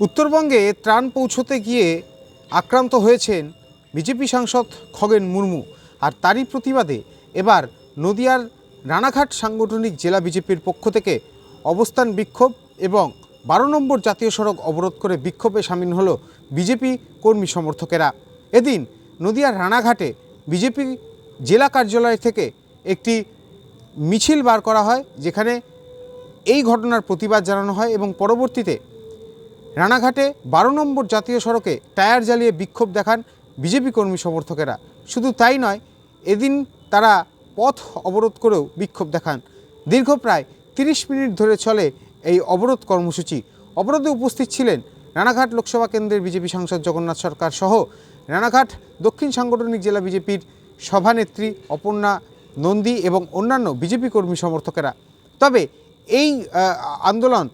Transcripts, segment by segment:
উত্তরবঙ্গে ত্রাণ পৌঁছতে গিয়ে আক্রান্ত হয়েছেন বিজেপি সাংসদ খগেন মুর্মু আর তারই প্রতিবাদে এবার নদিয়ার রানাঘাট সাংগঠনিক জেলা বিজেপির পক্ষ থেকে অবস্থান বিক্ষোভ এবং বারো নম্বর জাতীয় সড়ক অবরোধ করে বিক্ষোভে সামিল হল বিজেপি কর্মী সমর্থকেরা। এদিন নদিয়ার রানাঘাটে বিজেপি জেলা কার্যালয় থেকে একটি মিছিল বার করা হয়, যেখানে এই ঘটনার প্রতিবাদ জানানো হয় এবং পরবর্তীতে রানাঘাটে বারো নম্বর জাতীয় সড়কে টায়ার জ্বালিয়ে বিক্ষোভ দেখান বিজেপি কর্মী সমর্থকেরা। শুধু তাই নয়, এদিন তারা পথ অবরোধ করেও বিক্ষোভ দেখান। দীর্ঘ প্রায় তিরিশ মিনিট ধরে চলে এই অবরোধ কর্মসূচি। অবরোধে উপস্থিত ছিলেন রানাঘাট লোকসভা কেন্দ্রের বিজেপি সাংসদ জগন্নাথ সরকার সহ রানাঘাট, দক্ষিণ সাংগঠনিক জেলা বিজেপির সভানেত্রী অপর্ণা নন্দী এবং অন্যান্য বিজেপি কর্মী সমর্থকেরা। তবে এই আন্দোলন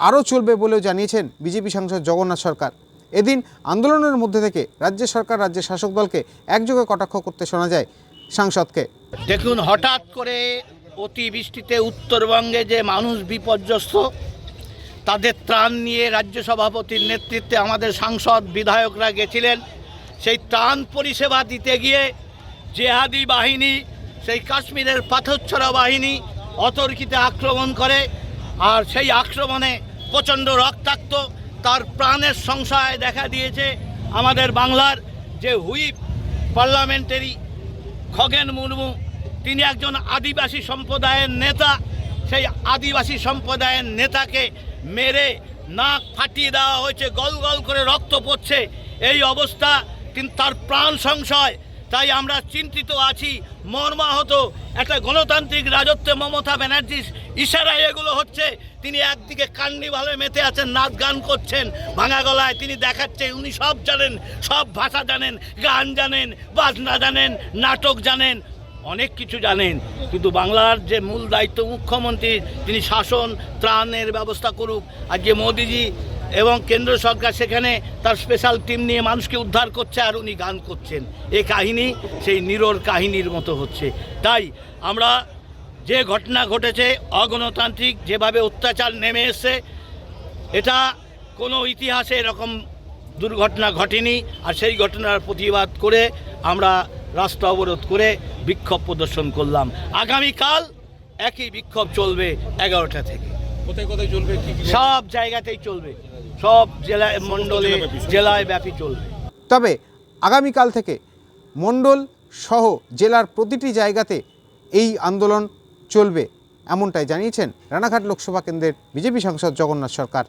আরও চলবে বলেও জানিয়েছেন বিজেপি সাংসদ জগন্নাথ সরকার। এদিন আন্দোলনের মধ্যে থেকে রাজ্য সরকার, রাজ্যের শাসক দলকে একযোগে কটাক্ষ করতে শোনা যায় সাংসদকে। দেখুন, হঠাৎ করে অতিবৃষ্টিতে উত্তরবঙ্গে যে মানুষ বিপর্যস্ত, তাদের ত্রাণ নিয়ে রাজ্য সভাপতির নেতৃত্বে আমাদের সাংসদ বিধায়করা গেছিলেন। সেই ত্রাণ পরিষেবা দিতে গিয়ে জেহাদি বাহিনী, সেই কাশ্মীরের পাথরছড়া বাহিনী অতর্কিতে আক্রমণ করে। আর সেই আক্রমণে প্রচণ্ড রক্তাক্ত, তার প্রাণের সংশয় দেখা দিয়েছে আমাদের বাংলার যে হুইপ পার্লামেন্টারি খগেন মুর্মু। তিনি একজন আদিবাসী সম্প্রদায়ের নেতা। সেই আদিবাসী সম্প্রদায়ের নেতাকে মেরে নাক ফাটিয়ে দেওয়া হয়েছে, গল গল করে রক্ত পড়ছে। এই অবস্থা, কিন্তু তার প্রাণ সংশয় তাই আমরা চিন্তিত আছি, মর্মাহত। একটা গণতান্ত্রিক রাজত্বে মমতা ব্যানার্জির ইশারায় এগুলো হচ্ছে। তিনি একদিকে কান্নিভাবে মেতে আছেন, নাচ গান করছেন, ভাঙা গলায় তিনি দেখাচ্ছে উনি সব জানেন, সব ভাষা জানেন, গান জানেন, বাজনা জানেন, নাটক জানেন, অনেক কিছু জানেন। কিন্তু বাংলার যে মূল দায়িত্ব মুখ্যমন্ত্রী তিনি শাসন, ত্রাণের ব্যবস্থা করুক। আর যে মোদিজি এবং কেন্দ্র সরকার সেখানে তার স্পেশাল টিম নিয়ে মানুষকে উদ্ধার করছে আর উনি গান করছেন। এ কাহিনী সেই নিরোর কাহিনীর মতো হচ্ছে। তাই আমরা যে ঘটনা ঘটেছে, অগণতান্ত্রিক, যেভাবে অত্যাচার নেমে এসছে, এটা কোনো ইতিহাসে এরকম দুর্ঘটনা ঘটেনি। আর সেই ঘটনার প্রতিবাদ করে আমরা রাস্তা অবরোধ করে বিক্ষোভ প্রদর্শন করলাম। আগামীকাল একই বিক্ষোভ চলবে এগারোটা থেকে। কোথায় কোথায় চলবে কি কি সব জায়গাতেই চলবে। সব জেলায় মণ্ডলে জেলায় ব্যাপী চলবে। তবে আগামীকাল থেকে মণ্ডল সহ জেলার প্রতিটি জায়গাতে এই আন্দোলন চলবে এমনটাই জানিয়েছেন রানাঘাট লোকসভা কেন্দ্রের বিজেপি সাংসদ জগন্নাথ সরকার।